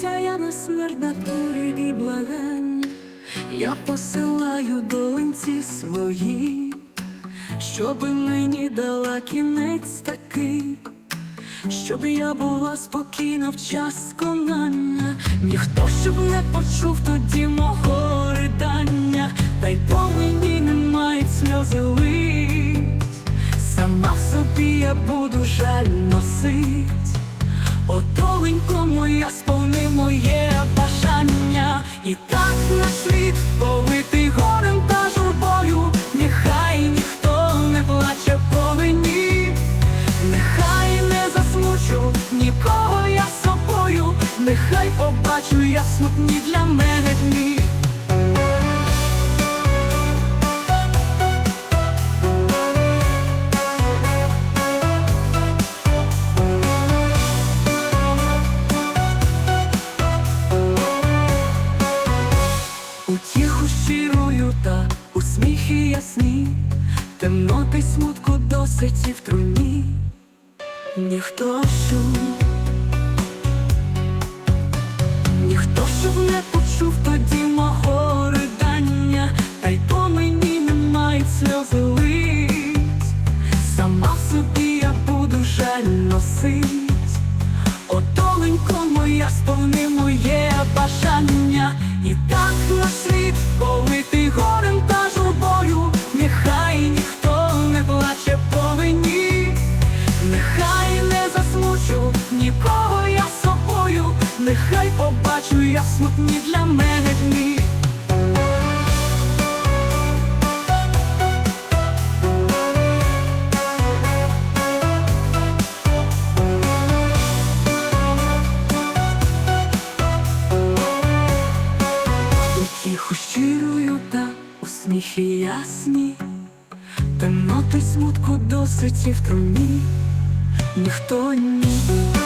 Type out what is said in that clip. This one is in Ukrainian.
осяяна смерть натурі і благань, я посилаю долинці свої, щоби мені дала кінець такий, щоб я була спокійна в час конання, ніхто щоб не почув тоді мого ридання, та й по мені не мають сльози лить, сама в собі я буду жаль носить. О, доленько моя, сповни я смутні для мене дні. Утіху щирую та усміхи ясні, темноти смутку досить і в труні, ніхто щоб, собі я буду жаль носить. О, моя, сповни моє бажання, і так на світ политий горем та журбою, нехай ніхто не плаче по вині, нехай не засмучу нікого я собою, нехай побачу я смутні для мене усміхи ясні, темноти смутку досить і в трумі ніхто ні.